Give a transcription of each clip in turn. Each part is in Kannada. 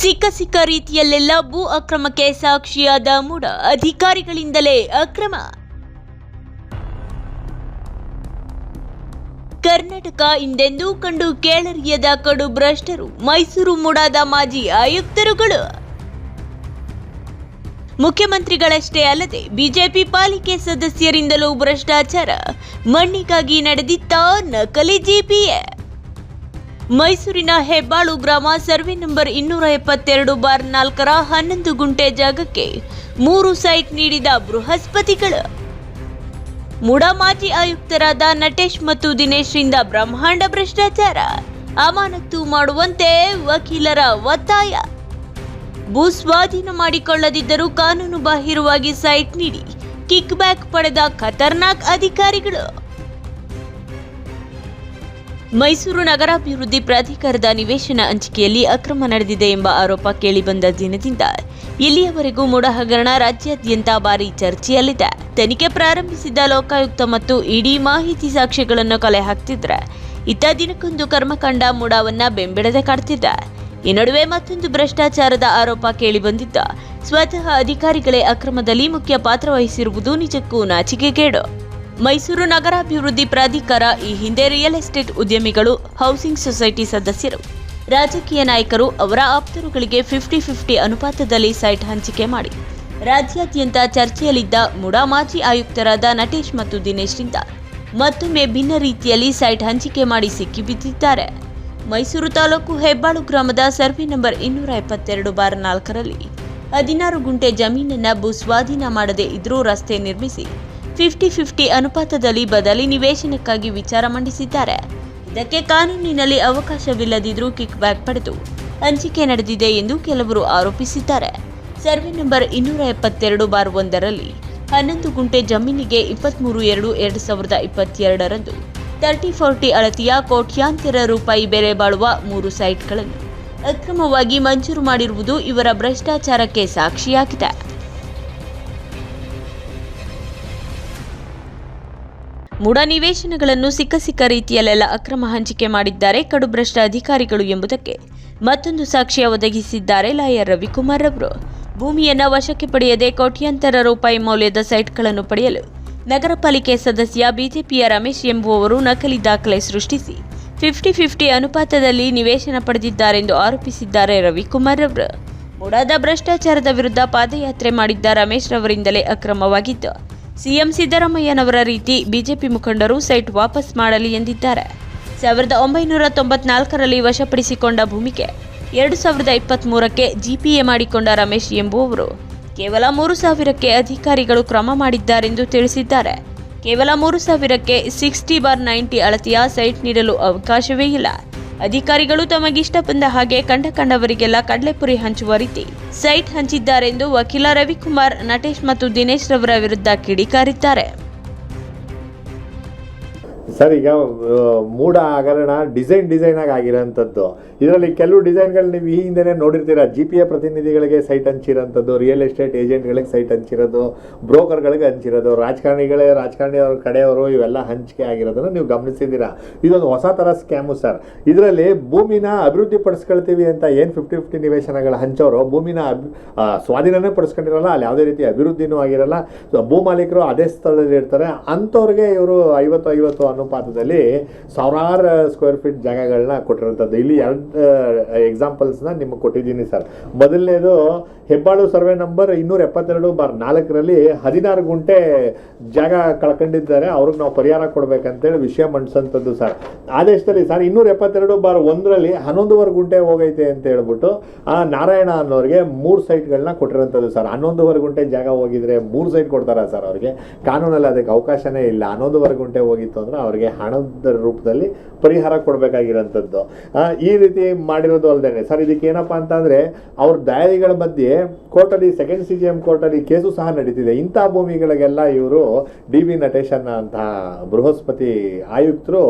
ಸಿಕ್ಕ ಸಿಕ್ಕ ರೀತಿಯಲ್ಲೆಲ್ಲ ಭೂ ಅಕ್ರಮಕ್ಕೆ ಸಾಕ್ಷಿಯಾದ ಮೂಡ ಅಧಿಕಾರಿಗಳಿಂದಲೇ ಅಕ್ರಮ. ಕರ್ನಾಟಕ ಹಿಂದೆಂದೂ ಕಂಡು ಕೇಳರಿಯದ ಕಡು ಭ್ರಷ್ಟರು ಮೈಸೂರು ಮೂಡಾದ ಮಾಜಿ ಆಯುಕ್ತರುಗಳು. ಮುಖ್ಯಮಂತ್ರಿಗಳಷ್ಟೇ ಅಲ್ಲದೆ ಬಿಜೆಪಿ ಪಾಲಿಕೆ ಸದಸ್ಯರಿಂದಲೂ ಭ್ರಷ್ಟಾಚಾರ ಮಣ್ಣಿಗಾಗಿ ನಡೆದಿತ್ತ ನಕಲಿ ಜಿಪಿಎ. ಮೈಸೂರಿನ ಹೆಬ್ಬಾಳು ಗ್ರಾಮ ಸರ್ವೆ ನಂಬರ್ ಇನ್ನೂರ ಎಪ್ಪತ್ತೆರಡು ಬಾರ್ ನಾಲ್ಕರ ಹನ್ನೊಂದು ಗುಂಟೆ ಜಾಗಕ್ಕೆ ಮೂರು ಸೈಟ್ ನೀಡಿದ ಬೃಹಸ್ಪತಿಗಳು. ಮುಡ ಮಾಜಿ ಆಯುಕ್ತರಾದ ನಟೇಶ್ ಮತ್ತು ದಿನೇಶ್ರಿಂದ ಬ್ರಹ್ಮಾಂಡ ಭ್ರಷ್ಟಾಚಾರ. ಅಮಾನತು ಮಾಡುವಂತೆ ವಕೀಲರ ಒತ್ತಾಯ. ಭೂ ಸ್ವಾಧೀನ ಮಾಡಿಕೊಳ್ಳದಿದ್ದರೂ ಕಾನೂನು ಬಾಹಿರವಾಗಿ ಸೈಟ್ ನೀಡಿ ಕಿಕ್ ಬ್ಯಾಕ್ ಪಡೆದ ಖತರ್ನಾಕ್ ಅಧಿಕಾರಿಗಳು. ಮೈಸೂರು ನಗರಾಭಿವೃದ್ಧಿ ಪ್ರಾಧಿಕಾರದ ನಿವೇಶನ ಹಂಚಿಕೆಯಲ್ಲಿ ಅಕ್ರಮ ನಡೆದಿದೆ ಎಂಬ ಆರೋಪ ಕೇಳಿಬಂದ ದಿನದಿಂದ ಇಲ್ಲಿಯವರೆಗೂ ಮೂಡ ಹಗರಣ ರಾಜ್ಯಾದ್ಯಂತ ಭಾರಿ ಚರ್ಚೆಯಲ್ಲಿದೆ. ತನಿಖೆ ಪ್ರಾರಂಭಿಸಿದ್ದ ಲೋಕಾಯುಕ್ತ ಮತ್ತು ಇಡೀ ಮಾಹಿತಿ ಸಾಕ್ಷ್ಯಗಳನ್ನು ಕಲೆ ಹಾಕ್ತಿದ್ರೆ ಇತ್ತ ದಿನಕ್ಕೊಂದು ಕರ್ಮಕಾಂಡ ಮೂಡವನ್ನ ಬೆಂಬಿಡದೆ ಕಾಡ್ತಿದ್ದ ಈ ನಡುವೆ ಮತ್ತೊಂದು ಭ್ರಷ್ಟಾಚಾರದ ಆರೋಪ ಕೇಳಿಬಂದಿದ್ದ. ಸ್ವತಃ ಅಧಿಕಾರಿಗಳೇ ಅಕ್ರಮದಲ್ಲಿ ಮುಖ್ಯ ಪಾತ್ರ ವಹಿಸಿರುವುದು ನಿಜಕ್ಕೂ ನಾಚಿಕೆಗೇಡು. ಮೈಸೂರು ನಗರಾಭಿವೃದ್ಧಿ ಪ್ರಾಧಿಕಾರ ಈ ಹಿಂದೆ ರಿಯಲ್ ಎಸ್ಟೇಟ್ ಉದ್ಯಮಿಗಳು, ಹೌಸಿಂಗ್ ಸೊಸೈಟಿ ಸದಸ್ಯರು. ರಾಜಕೀಯ ನಾಯಕರು ಅವರ ಆಪ್ತರುಗಳಿಗೆ ಫಿಫ್ಟಿ ಫಿಫ್ಟಿ ಅನುಪಾತದಲ್ಲಿ ಸೈಟ್ ಹಂಚಿಕೆ ಮಾಡಿ. ರಾಜ್ಯಾದ್ಯಂತ ಚರ್ಚೆಯಲ್ಲಿದ್ದ ಮುಡಾ ಮಾಜಿ ಆಯುಕ್ತರಾದ ನಟೇಶ್ ಮತ್ತು ದಿನೇಶ್ರಿಂದ ಮತ್ತೊಮ್ಮೆ ಭಿನ್ನ ರೀತಿಯಲ್ಲಿ ಸೈಟ್ ಹಂಚಿಕೆ ಮಾಡಿ ಸಿಕ್ಕಿಬಿದ್ದಿದ್ದಾರೆ ಮೈಸೂರು ತಾಲೂಕು ಹೆಬ್ಬಾಳು ಗ್ರಾಮದ ಸರ್ವೆ ನಂಬರ್ ಇನ್ನೂರ ಎಪ್ಪತ್ತೆರಡು ಬಾರ್ ನಾಲ್ಕರಲ್ಲಿ ಹದಿನಾರು ಗುಂಟೆ ಜಮೀನನ್ನ ಭೂ ಸ್ವಾಧೀನ ಮಾಡದೆ ಇದ್ರೂ ರಸ್ತೆ ನಿರ್ಮಿಸಿ ಫಿಫ್ಟಿ ಫಿಫ್ಟಿ ಅನುಪಾತದಲ್ಲಿ ಬದಲಿ ನಿವೇಶನಕ್ಕಾಗಿ ವಿಚಾರ ಮಂಡಿಸಿದ್ದಾರೆ. ಇದಕ್ಕೆ ಕಾನೂನಿನಲ್ಲಿ ಅವಕಾಶವಿಲ್ಲದಿದ್ದರೂ ಕಿಕ್ ಬ್ಯಾಕ್ ಪಡೆದು ಹಂಚಿಕೆ ನಡೆದಿದೆ ಎಂದು ಕೆಲವರು ಆರೋಪಿಸಿದ್ದಾರೆ. ಸರ್ವೆ ನಂಬರ್ ಇನ್ನೂರ ಎಪ್ಪತ್ತೆರಡು ಬಾರ್ ಒಂದರಲ್ಲಿ ಹನ್ನೊಂದು ಗುಂಟೆ ಜಮೀನಿಗೆ ಇಪ್ಪತ್ತ್ಮೂರು ಎರಡು ಎರಡು ಸಾವಿರದ ಇಪ್ಪತ್ತೆರಡರಂದು ತರ್ಟಿ ಫೋರ್ಟಿ ಅಳತೆಯ ಕೋಟ್ಯಾಂತರ ರೂಪಾಯಿ ಬೆಲೆ ಬಾಳುವ ಮೂರು ಸೈಟ್ಗಳನ್ನು ಅಕ್ರಮವಾಗಿ ಮಂಜೂರು ಮಾಡಿರುವುದು ಇವರ ಭ್ರಷ್ಟಾಚಾರಕ್ಕೆ ಸಾಕ್ಷಿಯಾಗಿದೆ. ಮೂಢ ನಿವೇಶನಗಳನ್ನು ಸಿಕ್ಕ ಸಿಕ್ಕ ರೀತಿಯಲ್ಲೆಲ್ಲ ಅಕ್ರಮ ಹಂಚಿಕೆ ಮಾಡಿದ್ದಾರೆ ಕಡುಭ್ರಷ್ಟ ಅಧಿಕಾರಿಗಳು ಎಂಬುದಕ್ಕೆ. ಮತ್ತೊಂದು ಸಾಕ್ಷ್ಯ ಒದಗಿಸಿದ್ದಾರೆ ಲಾಯರ್ ರವಿಕುಮಾರ್ ಅವರು ಭೂಮಿಯನ್ನು ವಶಕ್ಕೆ ಪಡೆಯದೆ ಕೋಟ್ಯಾಂತರ ರೂಪಾಯಿ ಮೌಲ್ಯದ ಸೈಟ್ಗಳನ್ನು ಪಡೆಯಲು ನಗರ ಪಾಲಿಕೆ ಸದಸ್ಯ ಬಿಜೆಪಿಯ ರಮೇಶ್ ಎಂಬುವವರು ನಕಲಿ ದಾಖಲೆ ಸೃಷ್ಟಿಸಿ ಫಿಫ್ಟಿ ಫಿಫ್ಟಿ ಅನುಪಾತದಲ್ಲಿ ನಿವೇಶನ ಪಡೆದಿದ್ದಾರೆಂದು ಆರೋಪಿಸಿದ್ದಾರೆ ರವಿಕುಮಾರ್ ಅವರು ಮೂಡಾದ ಭ್ರಷ್ಟಾಚಾರದ ವಿರುದ್ಧ ಪಾದಯಾತ್ರೆ ಮಾಡಿದ್ದ ರಮೇಶ್ ರವರಿಂದಲೇ ಅಕ್ರಮವಾಗಿದ್ದು. ಸಿಎಂ ಸಿದ್ದರಾಮಯ್ಯನವರ ರೀತಿ ಬಿಜೆಪಿ ಮುಖಂಡರು ಸೈಟ್ ವಾಪಸ್ ಮಾಡಲಿ ಎಂದಿದ್ದಾರೆ. ಸಾವಿರದ ಒಂಬೈನೂರ ತೊಂಬತ್ನಾಲ್ಕರಲ್ಲಿ ವಶಪಡಿಸಿಕೊಂಡ ಭೂಮಿಗೆ ಎರಡು ಸಾವಿರದ ಇಪ್ಪತ್ತ್ಮೂರಕ್ಕೆ ಜಿಪಿಎ ಮಾಡಿಕೊಂಡ ರಮೇಶ್ ಎಂಬುವವರು. ಕೇವಲ ಮೂರು ಸಾವಿರಕ್ಕೆ ಅಧಿಕಾರಿಗಳು ಕ್ರಮ ಮಾಡಿದ್ದಾರೆಂದು ತಿಳಿಸಿದ್ದಾರೆ. ಕೇವಲ ಮೂರು ಸಾವಿರಕ್ಕೆ ಸಿಕ್ಸ್ಟಿ ಬಾರ್ ನೈಂಟಿ ಅಳತೆಯ ಸೈಟ್ ನೀಡಲು ಅವಕಾಶವೇ ಇಲ್ಲ. ಅಧಿಕಾರಿಗಳು ತಮಗಿಷ್ಟ ಬಂದ ಹಾಗೆ ಕಂಡ ಕಂಡವರಿಗೆಲ್ಲ ಕಡಲೆಪುರಿ ಹಂಚುವ ರೀತಿ ಸೈಟ್ ಹಂಚಿದ್ದಾರೆಂದು ವಕೀಲ ರವಿಕುಮಾರ್, ನಟೇಶ್ ಮತ್ತು ದಿನೇಶ್ ರವರ ವಿರುದ್ಧ ಕಿಡಿಕಾರಿದ್ದಾರೆ. ಸರ್, ಈಗ ಮೂಡ ಹಗರಣ ಡಿಸೈನ್ ಡಿಸೈನ್ ಆಗಿ ಆಗಿರೋಂಥದ್ದು. ಇದರಲ್ಲಿ ಕೆಲವು ಡಿಸೈನ್ಗಳು ನೀವು ಈ ಹಿಂದೆನೇ ನೋಡಿರ್ತೀರ. ಜಿ ಪಿ ಎ ಪ್ರತಿನಿಧಿಗಳಿಗೆ ಸೈಟ್ ಹಂಚಿರೋಂಥದ್ದು, ರಿಯಲ್ ಎಸ್ಟೇಟ್ ಏಜೆಂಟ್ಗಳಿಗೆ ಸೈಟ್ ಹಂಚಿರೋದು, ಬ್ರೋಕರ್ಗಳಿಗೆ ಹಂಚಿರೋದು, ರಾಜಕಾರಣಿಗಳೇ, ರಾಜಕಾರಣಿಯವ್ರ ಕಡೆಯವರು ಇವೆಲ್ಲ ಹಂಚಿಕೆ ಆಗಿರೋದನ್ನು ನೀವು ಗಮನಿಸಿದ್ದೀರಾ. ಇದೊಂದು ಹೊಸ ಥರ ಸ್ಕ್ಯಾಮು ಸರ್. ಇದರಲ್ಲಿ ಭೂಮಿನ ಅಭಿವೃದ್ಧಿ ಪಡಿಸ್ಕೊಳ್ತೀವಿ ಅಂತ ಏನು ಫಿಫ್ಟಿ ಫಿಫ್ಟಿ ನಿವೇಶನಗಳ ಹಂಚೋರು, ಭೂಮಿನ ಸ್ವಾಧೀನನೇ ಪಡಿಸ್ಕೊಂಡಿರಲ್ಲ, ಅಲ್ಲಿ ಯಾವುದೇ ರೀತಿ ಅಭಿವೃದ್ಧಿನೂ ಆಗಿರಲ್ಲ. ಭೂ ಮಾಲೀಕರು ಅದೇ ಸ್ಥಳದಲ್ಲಿ ಇರ್ತಾರೆ ಅಂಥವ್ರಿಗೆ ಇವರು ಐವತ್ತು ಐವತ್ತು ಅನುಪಾತದಲ್ಲಿ ಸಾವಿರಾರು ಸ್ಕ್ವೇರ್ ಫೀಟ್ ಜಾಗಗಳನ್ನ ಕೊಟ್ಟಿರುವಂಥದ್ದು ಇಲ್ಲಿ ಎರಡು ಎಕ್ಸಾಂಪಲ್ಸ್ನ ನಿಮಗೆ ಕೊಟ್ಟಿದ್ದೀನಿ ಸರ್ ಮೊದಲನೇದು ಹೆಬ್ಬಾಳು ಸರ್ವೆ ನಂಬರ್ ಇನ್ನೂರ ಎಪ್ಪತ್ತೆರಡು ಬಾರ್ ನಾಲ್ಕರಲ್ಲಿ ಹದಿನಾರು ಗುಂಟೆ ಜಾಗ ಕಳ್ಕೊಂಡಿದ್ದಾರೆ. ಅವ್ರಿಗೆ ನಾವು ಪರಿಹಾರ ಕೊಡ್ಬೇಕಂತೇಳಿ ವಿಷಯ ಮಂಡಿಸಂಥದ್ದು ಸರ್. ಆದೇಶದಲ್ಲಿ ಸರ್ ಇನ್ನೂರ ಎಪ್ಪತ್ತೆರಡು ಬಾರ್ ಒಂದರಲ್ಲಿ ಹನ್ನೊಂದುವರೆ ಗುಂಟೆ ಹೋಗೈತೆ ಅಂತ ಹೇಳ್ಬಿಟ್ಟು, ಆ ನಾರಾಯಣ ಅನ್ನೋರಿಗೆ ಮೂರು ಸೈಟ್ಗಳನ್ನ ಕೊಟ್ಟಿರೋಂಥದ್ದು ಸರ್. ಹನ್ನೊಂದುವರೆ ಗುಂಟೆ ಜಾಗ ಹೋಗಿದ್ರೆ ಮೂರು ಸೈಟ್ ಕೊಡ್ತಾರಾ ಸರ್ ಅವ್ರಿಗೆ? ಕಾನೂನಲ್ಲಿ ಅದಕ್ಕೆ ಅವಕಾಶನೇ ಇಲ್ಲ. ಹನ್ನೊಂದುವರೆ ಗುಂಟೆ ಹೋಗಿತ್ತು ಅಂದ್ರೆ ಅವ್ರಿಗೆ ಹಣದ ರೂಪದಲ್ಲಿ ಪರಿಹಾರ ಕೊಡಬೇಕಾಗಿರೋಂಥದ್ದು. ಈ ರೀತಿ ಮಾಡಿರೋದು ಅಲ್ಲದೆ ಸರ್ ಇದಕ್ಕೆ ಏನಪ್ಪ ಅಂತಂದ್ರೆ, ಅವ್ರ ದಾರಿಗಳ ಮಧ್ಯೆ ಕೋರ್ಟಲ್ಲಿ ಸೆಕೆಂಡ್ ಸಿ ಜಿ ಎಂ ಕೋರ್ಟಲ್ಲಿ ಕೇಸು ಸಹ ನಡೀತಿದೆ. ಇಂಥ ಭೂಮಿಗಳಿಗೆಲ್ಲ ಇವರು ಡಿ ವಿ ನಟೇಶನ್ ಅಂತಹ ಬೃಹಸ್ಪತಿ ಆಯುಕ್ತರು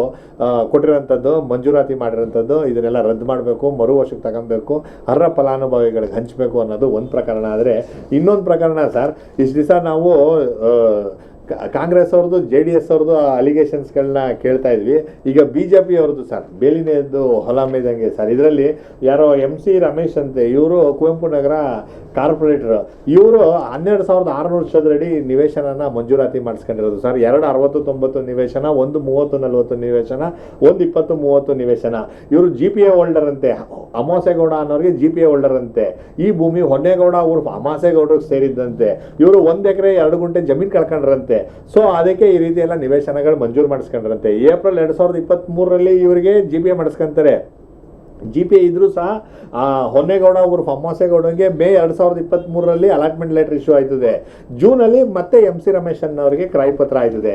ಕೊಟ್ಟಿರೋಂಥದ್ದು, ಮಂಜೂರಾತಿ ಮಾಡಿರೋಂಥದ್ದು, ಇದನ್ನೆಲ್ಲ ರದ್ದು ಮಾಡಬೇಕು, ಮರು ವರ್ಷಕ್ಕೆ ತಗೊಬೇಕು, ಅರ್ಹ ಫಲಾನುಭವಿಗಳಿಗೆ ಹಂಚಬೇಕು ಅನ್ನೋದು ಒಂದು ಪ್ರಕರಣ. ಆದರೆ ಇನ್ನೊಂದು ಪ್ರಕರಣ ಸರ್, ಇಷ್ಟು ದಿವಸ ನಾವು ಕಾಂಗ್ರೆಸ್ ಅವ್ರದ್ದು ಜೆ ಡಿ ಎಸ್ ಅವ್ರದ್ದು ಅಲಿಗೇಷನ್ಸ್ಗಳನ್ನ ಕೇಳ್ತಾ ಇದ್ವಿ. ಈಗ ಬಿ ಜೆ ಪಿ ಅವ್ರದ್ದು ಸರ್ ಬೇಲಿನೆದ್ದು ಹೊಲ ಮೇದಂಗೆ ಸರ್ ಇದರಲ್ಲಿ ಯಾರೋ ಎಂ ಸಿ ರಮೇಶ್ ಅಂತೆ, ಇವರು ಕುವೆಂಪು ನಗರ ಕಾರ್ಪೊರೇಟರ್. ಇವರು ಹನ್ನೆರಡು ಸಾವಿರದ ಆರುನೂರು ಚದರಡಿ ನಿವೇಶನನ ಮಂಜೂರಾತಿ ಮಾಡಿಸ್ಕೊಂಡಿರೋದು ಸರ್ ಎರಡು ಅರವತ್ತು ತೊಂಬತ್ತು ನಿವೇಶನ, ಒಂದು ಮೂವತ್ತು ನಲವತ್ತು ನಿವೇಶನ, ಒಂದು ಇಪ್ಪತ್ತು ಮೂವತ್ತು ನಿವೇಶನ. ಇವರು ಜಿ ಪಿ ಎ ಹೋಲ್ಡರ್ ಅಂತೆ. ಅಮಾಸೆಗೌಡ ಅನ್ನೋರಿಗೆ ಜಿ ಪಿ ಎ ಹೋಲ್ಡರ್ ಅಂತೆ. ಈ ಭೂಮಿ ಹೊನ್ನೇಗೌಡ ಅವರು ಅಮಾಸೆಗೌಡರಿಗೆ ಸೇರಿದ್ದಂತೆ. ಇವರು ಒಂದು ಎಕರೆ ಎರಡು ಗುಂಟೆ ಜಮೀನು ಕಳ್ಕೊಂಡ್ರಂತೆ. ಸೊ ಅದಕ್ಕೆ ಈ ರೀತಿ ಎಲ್ಲ ನಿವೇಶನಗಳು ಮಂಜೂರು ಮಾಡಿಸ್ಕೊಂಡ್ರಂತೆ. ಏಪ್ರಿಲ್ ಎರಡು ಸಾವಿರದ ಇಪ್ಪತ್ತ್ಮೂರರಲ್ಲಿ ಇವರಿಗೆ ಜಿ ಪಿ ಎ ಮಾಡಿಸ್ಕೊಂತಾರೆ. ಜಿ ಪಿ ಇದ್ರೂ ಸಹ ಹೊನ್ನೇಗೌಡ ಅವರು ಅಮ್ಮಾಸೇಗೌಡಗೆ ಮೇ ಎರಡು ಸಾವಿರದ ಇಪ್ಪತ್ತ್ಮೂರರಲ್ಲಿ ಅಲಾಟ್ಮೆಂಟ್ ಲೆಟರ್ ಇಶ್ಯೂ ಆಯ್ತದೆ. ಜೂನಲ್ಲಿ ಮತ್ತೆ ಎಂ ಸಿ ರಮೇಶನ್ ಅವರಿಗೆ ಕ್ರಾಯ್ ಪತ್ರ ಆಯ್ತದೆ.